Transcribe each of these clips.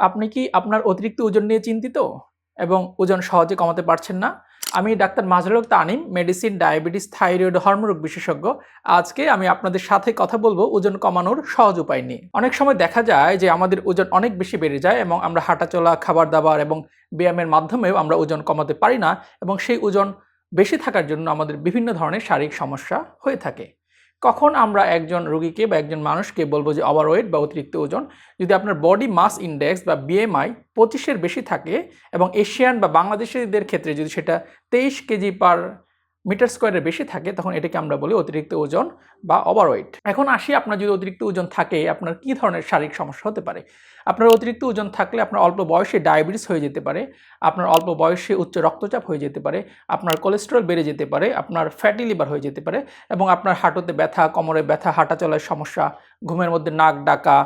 আপনি কি আপনার অতিরিক্ত ওজন নিয়ে চিন্তিত? এবং ওজন সহজে কমাতে পারছেন না? আমি doctor Mazrul Tanim, medicine, diabetes, thyroid হরমোরোগ বিশেষজ্ঞ। আজকে আমি আপনাদের সাথে কথা বলব ওজন কমানোর সহজ উপায় নিয়ে। অনেক সময় দেখা যায় যে আমাদের ওজন অনেক বেশি বেড়ে যায় এবং আমরা হাঁটাচলা খাবার দাবার এবং ব্যায়ামের মাধ্যমেও আমরা ওজন কমাতে পারি না এবং সেই ওজন বেশি থাকার জন্য আমাদের বিভিন্ন ধরনের শারীরিক সমস্যা হয়ে থাকে। কখন আমরা একজন রোগীকে বা একজন মানুষকে বলব যে ওভারওয়েট বা অতিরিক্ত ওজন, যদি আপনার বডি মাস ইন্ডেক্স বা বিএমআই পঁচিশের বেশি থাকে এবং এশিয়ান বা বাংলাদেশিদের ক্ষেত্রে যদি সেটা তেইশ কেজি পার মিটার স্কোয়ারের বেশি থাকে, তখন এটাকে আমরা বলি অতিরিক্ত ওজন বা ওভারওয়েট এখন আসি আপনার যদি অতিরিক্ত ওজন থাকে, আপনার কী ধরনের শারীরিক সমস্যা হতে পারে? আপনার অতিরিক্ত ওজন থাকলে আপনার অল্প বয়সে ডায়াবেটিস হয়ে যেতে পারে, আপনার অল্প বয়সে উচ্চ রক্তচাপ হয়ে যেতে পারে, আপনার কোলেস্টেরল বেড়ে যেতে পারে, আপনার ফ্যাটি লিভার হয়ে যেতে পারে এবং আপনার হাঁটুতে ব্যথা, কোমরে ব্যথা, হাঁটা চলার সমস্যা, ঘুমের মধ্যে নাক ডাকা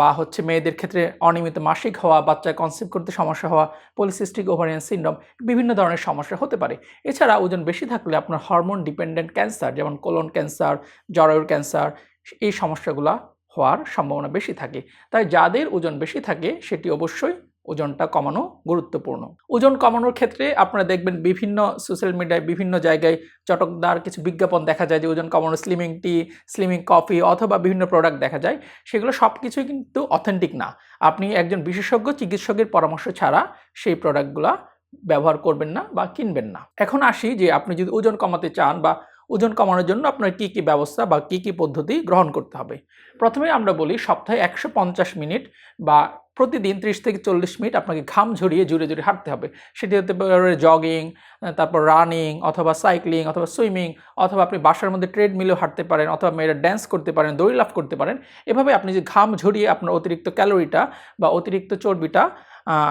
বা হচ্ছে মেয়েদের ক্ষেত্রে অনিয়মিত মাসিক হওয়া বাচ্চা কনসেপ্ট করতে সমস্যা হওয়া পলিসিস্টিক ওভারিয়ান সিন্ড্রোম বিভিন্ন ধরনের সমস্যা হতে পারে। এছাড়া ওজন বেশি থাকলে আপনার হরমোন ডিপেন্ডেন্ট ক্যান্সার যেমন কোলন ক্যান্সার জরায়ুর ক্যান্সার এই সমস্যাগুলো হওয়ার সম্ভাবনা বেশি থাকে। তাই যাদের ওজন বেশি থাকে, সেটি অবশ্যই ওজনটা কমানো গুরুত্বপূর্ণ। ওজন কমানোর ক্ষেত্রে আপনারা দেখবেন বিভিন্ন সোশ্যাল মিডিয়ায় বিভিন্ন জায়গায় চটকদার কিছু বিজ্ঞাপন দেখা যায় যে ওজন কমানো স্লিমিং টি স্লিমিং কফি অথবা বিভিন্ন প্রোডাক্ট দেখা যায়। সেগুলো সব কিছুই কিন্তু অথেন্টিক না। আপনি একজন বিশেষজ্ঞ, চিকিৎসকের পরামর্শ ছাড়া সেই প্রোডাক্টগুলো ব্যবহার করবেন না বা কিনবেন না। এখন আসি যে আপনি যদি ওজন কমাতে চান বা ওজন কমানোর জন্য আপনার কী কী ব্যবস্থা বা কী কী পদ্ধতি গ্রহণ করতে হবে। প্রথমে আমরা বলি সপ্তাহে একশো পঞ্চাশ মিনিট বা প্রতিদিন ত্রিশ থেকে চল্লিশ মিনিট আপনাকে ঘাম ঝরিয়ে জুড়ে জুড়ে হাঁটতে হবে। সেটি হতে পারে জগিং তারপর রানিং অথবা সাইক্লিং অথবা সুইমিং অথবা আপনি বাসার মধ্যে ট্রেডমিলেও হাঁটতে পারেন অথবা মেয়েরা ড্যান্স করতে পারেন, দড়ি লাফ করতে পারেন। এভাবে আপনি যে ঘাম ঝরিয়ে আপনার অতিরিক্ত ক্যালোরিটা বা অতিরিক্ত চর্বিটা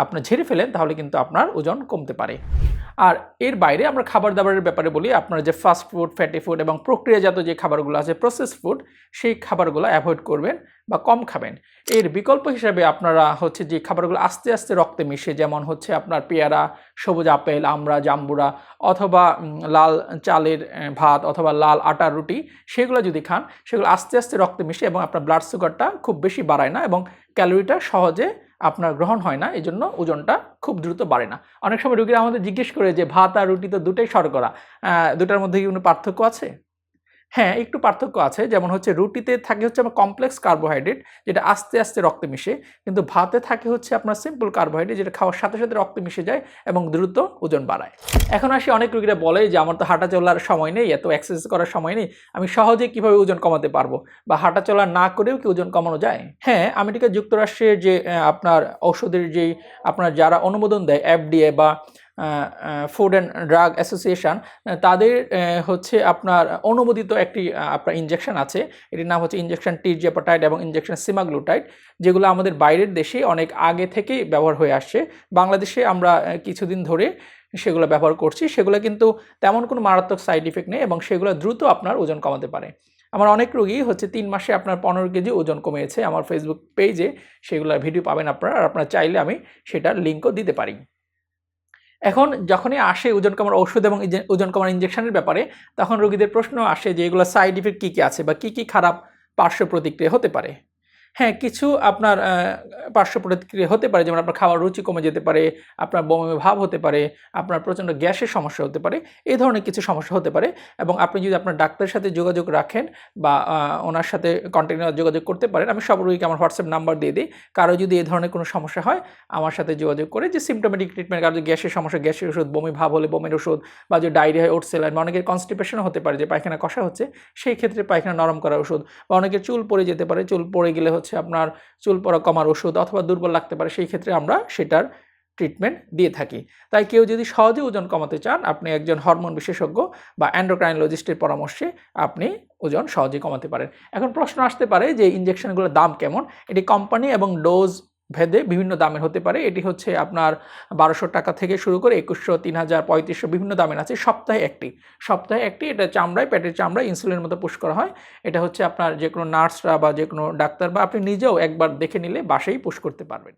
আপনার ঝেড়ে ফেলেন, তাহলে কিন্তু আপনার ওজন কমতে পারে। আর এর বাইরে আমরা খাবার দাবারের ব্যাপারে বলি, আপনার যে ফাস্ট ফুড ফ্যাটি ফুড এবং প্রক্রিয়াজাত যে খাবারগুলো আছে প্রসেস ফুড সেই খাবারগুলো অ্যাভয়েড করবেন বা কম খাবেন। এর বিকল্প হিসাবে আপনারা হচ্ছে যে খাবারগুলো আস্তে আস্তে রক্তে মিশে, যেমন হচ্ছে আপনার পেয়ারা, সবুজ আপেল আমড়া জাম্বুরা অথবা লাল চালের ভাত অথবা লাল আটার রুটি, সেগুলো যদি খান, সেগুলো আস্তে আস্তে রক্তে মিশে এবং আপনার ব্লাড সুগারটা খুব বেশি বাড়ায় না এবং ক্যালোরিটা সহজে আপনার গ্রহণ হয় না এই জন্য ওজনটা খুব দ্রুত বাড়ে না। অনেক সময় রুগীরা আমাদের জিজ্ঞেস করে যে, ভাত আর রুটি তো দুটোই শর্করা। দুটার মধ্যে কি কোনো পার্থক্য আছে? হ্যাঁ একটু পার্থক্য আছে। যেমন হচ্ছে রুটিতে থাকে হচ্ছে আমার কমপ্লেক্স কার্বোহাইড্রেট যেটা আস্তে আস্তে রক্তে মিশে। কিন্তু ভাতে থাকে হচ্ছে আপনার সিম্পল কার্বোহাইড্রেট যেটা খাওয়ার সাথে সাথে রক্তে মিশে যায় এবং দ্রুত ওজন বাড়ায়। এখন আসি অনেক রুগীরা বলে যে, আমার তো হাঁটা চলার সময় নেই, এত এক্সারসাইজ করার সময় নেই, আমি সহজে কীভাবে ওজন কমাতে পারব? বা হাঁটা চলা না করেও কি ওজন কমানো যায়? হ্যাঁ আমেরিকা যুক্তরাষ্ট্রের যে আপনার ঔষধের যে আপনার যারা অনুমোদন দেয় এফডিএ বা ফুড অ্যান্ড ড্রাগ অ্যাসোসিয়েশন তাদের হচ্ছে আপনার অনুমোদিত একটি আপনার ইনজেকশন আছে। এটির নাম হচ্ছে ইনজেকশন টিজিয়াপাটাইড এবং ইনজেকশন সিমাগ্লুটাইড যেগুলো আমাদের বাইরের দেশে অনেক আগে থেকেই ব্যবহার হয়ে আসছে। বাংলাদেশে আমরা কিছুদিন ধরে সেগুলো ব্যবহার করছি। সেগুলো কিন্তু তেমন কোনো মারাত্মক সাইড ইফেক্ট নেই এবং সেগুলো দ্রুত আপনার ওজন কমাতে পারে। আমার অনেক রোগী হচ্ছে তিন মাসে আপনার পনেরো কেজি ওজন কমিয়েছে। আমার ফেসবুক পেজে সেগুলো ভিডিও পাবেন আপনারা। আর আপনারা চাইলে আমি সেটার লিঙ্কও দিতে পারি। এখন যখনই আসে ওজন কমার ওষুধ এবং ওজন কমার ইঞ্জেকশনের ব্যাপারে, তখন রোগীদের প্রশ্ন আসে যে এগুলো সাইড ইফেক্ট কী কী আছে বা কী কী খারাপ পার্শ্ব প্রতিক্রিয়া হতে পারে। হ্যাঁ কিছু আপনার পার্শ্ব প্রতিক্রিয়া হতে পারে, যেমন আপনার খাওয়ার রুচি কমে যেতে পারে, আপনার বমি ভাব হতে পারে, আপনার প্রচণ্ড গ্যাসের সমস্যা হতে পারে, এই ধরনের কিছু সমস্যা হতে পারে এবং আপনি যদি আপনার ডাক্তারের সাথে যোগাযোগ রাখেন বা ওনার সাথে কন্টিনিউ যোগাযোগ করতে পারেন, আমি সব রোগীকে আমার হোয়াটসঅ্যাপ নাম্বার দিয়ে দিই। কারও যদি এই ধরনের কোনো সমস্যা হয়, আমার সাথে যোগাযোগ করে যে সিমটোমেটিক ট্রিটমেন্ট কারও গ্যাসের সমস্যা, গ্যাসের ওষুধ, বমি ভাব হলে বমির ওষুধ বা যে ডায়রিয়া হয় ওটসেল বা অনেকের কনস্টিপেশনও হতে পারে, যে পায়খানা কষা হচ্ছে, সেই ক্ষেত্রে পায়খানা নরম করার ওষুধ বা অনেকের চুল পড়ে যেতে পারে, চুল পড়ে গেলে হচ্ছে আপনার চুল পড়া কমার ওষুধ অথবা দুর্বল লাগতে পারে, সেই ক্ষেত্রে আমরা সেটার ট্রিটমেন্ট দিয়ে থাকি। তাই কেউ যদি সহজে ওজন কমাতে চান, আপনি একজন হরমোন বিশেষজ্ঞ বা অ্যান্ড্রোক্রাইনোলজিস্টের পরামর্শে আপনি ওজন সহজে কমাতে পারেন। এখন প্রশ্ন আসতে পারে যে ইঞ্জেকশনগুলোর দাম কেমন? এটি কোম্পানি এবং ডোজ ভেদে বিভিন্ন দামের হতে পারে। এটি হচ্ছে আপনার বারোশো টাকা থেকে শুরু করে একুশশো, তিন হাজার, পঁয়ত্রিশশো বিভিন্ন দামের আছে। সপ্তাহে একটি। সপ্তাহে একটি। এটা চামড়ায়, পেটের চামড়ায় ইনসুলিনের মতো পুশ করা হয়। এটা হচ্ছে আপনার যে কোনো নার্সরা বা যে কোনো ডাক্তার বা আপনি নিজেও একবার দেখে নিলে বাসেই পুশ করতে পারবেন।